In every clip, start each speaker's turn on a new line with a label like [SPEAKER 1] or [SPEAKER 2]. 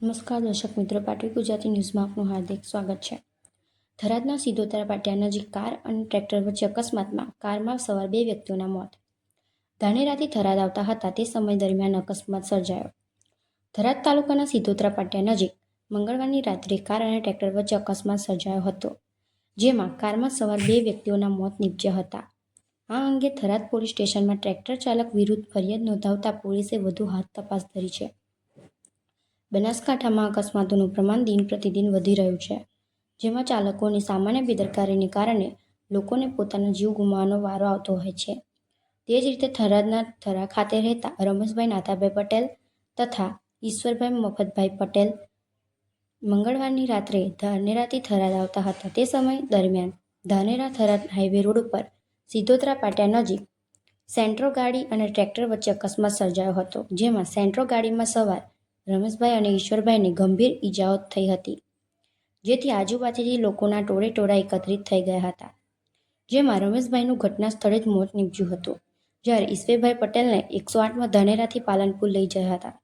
[SPEAKER 1] નમસ્કાર, દર્શક મિત્રો. પાટવી ગુજરાતી ન્યૂઝમાં આપનું હાર્દિક સ્વાગત છે. થરાદના સિદ્ધોતરા પાટિયા નજીક કાર અને ટ્રેક્ટર વચ્ચે અકસ્માતમાં કારમાં સવાર બે વ્યક્તિઓના મોત. ધાનેરાથી થરાદ આવતા હતા તે સમય દરમિયાન અકસ્માત સર્જાયો. થરાદ તાલુકાના સિદ્ધોતરા પાટિયા નજીક મંગળવારની રાત્રે કાર અને ટ્રેક્ટર વચ્ચે અકસ્માત સર્જાયો હતો, જેમાં કારમાં સવાર બે વ્યક્તિઓના મોત નીપજ્યા હતા. આ અંગે થરાદ પોલીસ સ્ટેશનમાં ટ્રેક્ટર ચાલક વિરુદ્ધ ફરિયાદ નોંધાવતા પોલીસે વધુ હાથ તપાસ ધરી છે. બનાસકાંઠામાં અકસ્માતોનું પ્રમાણ દિન પ્રતિદિન વધી રહ્યું છે, જેમાં ચાલકોની સામાન્ય બેદરકારીને કારણે લોકોને પોતાનો જીવ ગુમાવવાનો વારો આવતો હોય છે. તે જ રીતે થરાદના થરા ખાતે રહેતા રમેશભાઈ નાથાભાઈ પટેલ તથા ઈશ્વરભાઈ મફતભાઈ પટેલ મંગળવારની રાત્રે ધાનેરાથી થરાદ આવતા હતા. તે સમય દરમિયાન ધાનેરા થરાદ હાઈવે રોડ ઉપર સિદ્ધોતરા પાટિયા નજીક સેન્ટ્રો ગાડી અને ટ્રેક્ટર વચ્ચે અકસ્માત સર્જાયો હતો, જેમાં સેન્ટ્રો ગાડીમાં સવાર રમેશભાઈ અને ઈશ્વરભાઈને ગંભીર ઈજાઓ થઈ હતી, જેથી આજુબાજુથી લોકોના ટોળે ટોળા એકત્રિત થઈ ગયા હતા. જેમાં રમેશભાઈનું ઘટના સ્થળે જ મોત નીપજ્યું હતું, જ્યારે ઈશ્વરભાઈ પટેલને એકસો આઠમાં ધનેરાથી પાલનપુર લઈ ગયા હતા.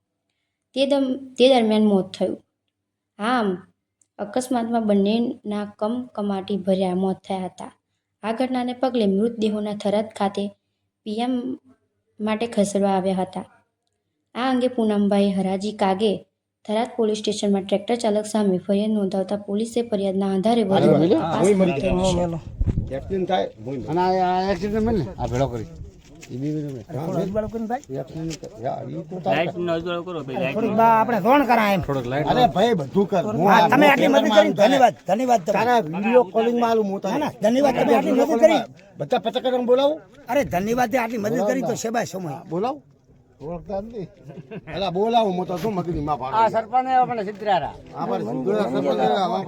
[SPEAKER 1] તે દમ, તે દરમિયાન મોત થયું. આમ, અકસ્માતમાં બંનેના કમકમાટી ભર્યા મોત થયા હતા. આ ઘટનાને પગલે મૃતદેહોના થરાદ ખાતે પીએમ માટે ખસેડવા આવ્યા હતા. આ અંગે પૂનમભાઈ હરાજી કાગે થરાદ પોલીસ સ્ટેશનમાં ટ્રેક્ટર ચાલક સામે ફરિયાદ નોંધાવતા પોલીસે ફરિયાદના આધારે
[SPEAKER 2] ધન્યવાદ ધન્યવાદ તમને.
[SPEAKER 3] તારા વિડિયો કોલિંગમાં આલું હું તને
[SPEAKER 2] ના, ના, ધન્યવાદ તમે આટલી મદદ કરી.
[SPEAKER 3] બધા પત્રકારો બોલાવું.
[SPEAKER 2] અરે ધન્યવાદ તે આટલી મદદ કરી તો સેબાય સમય.
[SPEAKER 3] બોલાવું. ઓળખતા નથી. બોલાવું હું તો શું મગની માં
[SPEAKER 4] આ સરપંચ આપણે સિદ્ધરારા
[SPEAKER 3] આપણે સીધો સરપંચ